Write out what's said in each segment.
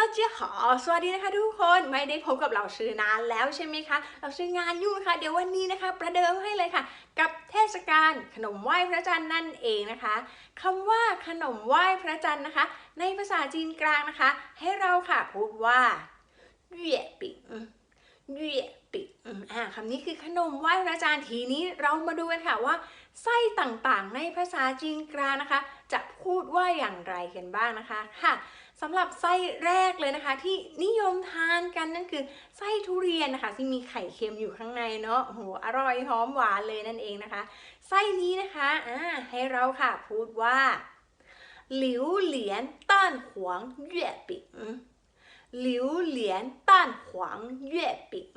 ต้าเจียหอสวัสดีนะคะทุกคนไม่ได้พบกับเราชื่อนานแล้วใช่ไหมคะ เราชื่องานยุ่งค่ะ เดี๋ยววันนี้นะคะ ประเดิมให้เลยค่ะ กับเทศกาลขนมไหว้พระจันทร์นั่นเองนะคะคำว่าขนมไหว้พระจันทร์นะคะ ในภาษาจีนกลางนะคะ ให้เราค่ะพูดว่าเย่ปิงเย่ปิงอ่าคำนี้คือขนมไหว้พระจันทร์ทีนี้เรามาดูกันค่ะว่า ไส้ต่างๆ ในภาษาจีนกลางนะคะ จะพูดว่าอย่างไรกันบ้างนะคะค่ะสำหรับไส้แรกเลยนะคะ ที่นิยมทานกันนั่นคือไส้ทุเรียนนะคะ ที่มีไข่เค็มอยู่ข้างในเนาะโหอร่อยหอมหวานเลยนั่นเองนะคะ ไส้นี้นะคะอ่าให้เราค่ะพูดว่าหลิวเหลียนต้านขวางเย่ปิง ลิวเหลียนต้านขวางเย่ปิง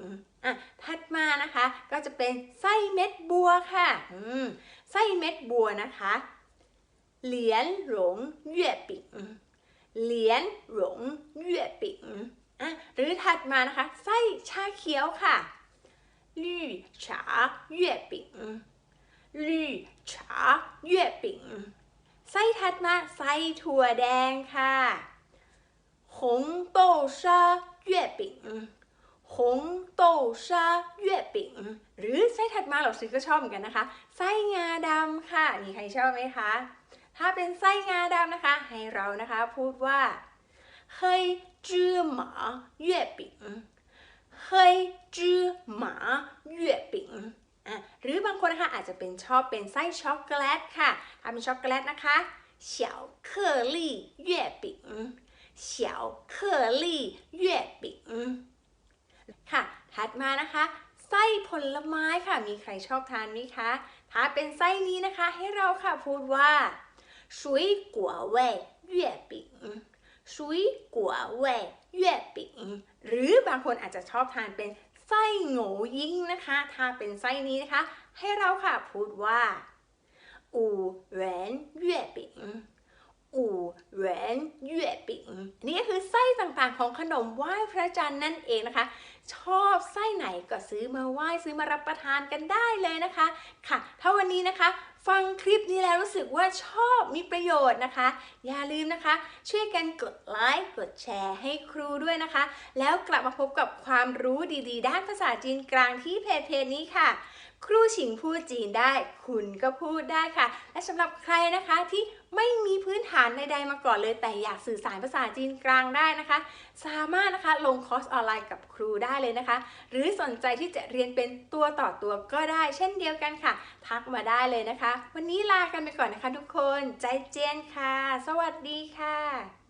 อะถัดมานะคะก็จะเป็นไส้เม็ดบัวค่ะอืมไส้เม็ดบัวนะคะเหลียนหลงเย่ปิงเหลียนหลงเย่ปิงอะหรือถัดมานะคะไส้ชาเขียวค่ะลี่ฉาเย่ปิงลี่ฉาเย่ปิงไส้ถัดมาไส้ถั่วแดงค่ะ 豆沙月饼หงโตชาเย่ปิงหรือไส้ถัดมาเราซื้อก็ชอบเหมือนกันนะคะ ไส้งาดำค่ะ มีใครชอบไหมคะ ถ้าเป็นไส้งาดำนะคะ ให้เรานะคะพูดว่าเฮยจื้อหมาเย่ปิงเฮยจื้อหมาเย่ปิงอ่ะหรือบางคนนะคะอาจจะเป็นชอบเป็นไส้ช็อกโกแลตค่ะถ้าเป็นช็อกโกแลตนะคะ小克力月饼 เฉียวเคอรี่เย่ปิงค่ะ ถัดมานะคะ ไส้ผลไม้ค่ะ มีใครชอบทานไหมคะ ถ้าเป็นไส้นี้นะคะ ให้เราค่ะพูดว่าชุยกัวเว่ยเย่ปิงชุยกัวเว่เย่ปิงหรือบางคนอาจจะชอบทานเป็นไส้โง่ยิ่งนะคะ ถ้าเป็นไส้นี้นะคะ ให้เราค่ะพูดว่าอูเหวนเย่ปิง หวิน月饼นี่ก็คือไส้ต่างๆของขนมไหว้พระจันทร์นั่นเองนะคะ ชอบไส้ไหนก็ซื้อมาไหว้ซื้อมารับประทานกันได้เลยนะคะค่ะ ถ้าวันนี้นะคะ ฟังคลิปนี้แล้วรู้สึกว่าชอบมีประโยชน์นะคะ อย่าลืมนะคะ ช่วยกันกดไลค์กดแชร์ให้ครูด้วยนะคะ แล้วกลับมาพบกับความรู้ดีๆ ด้านภาษาจีนกลางที่เพจเพจนี้ค่ะ ครูฉิงพูดจีนได้ คุณก็พูดได้ค่ะ และสำหรับใครนะคะที่ ไม่มีพื้นฐานใดๆมาก่อนเลย แต่อยากสื่อสารภาษาจีนกลางได้นะคะ สามารถนะคะลงคอร์สออนไลน์กับครูได้เลยนะคะ หรือสนใจที่จะเรียนเป็นตัวต่อตัวก็ได้เช่นเดียวกันค่ะ ทักมาได้เลยนะคะ วันนี้ลากันไปก่อนนะคะทุกคน ใจเจนค่ะ สวัสดีค่ะ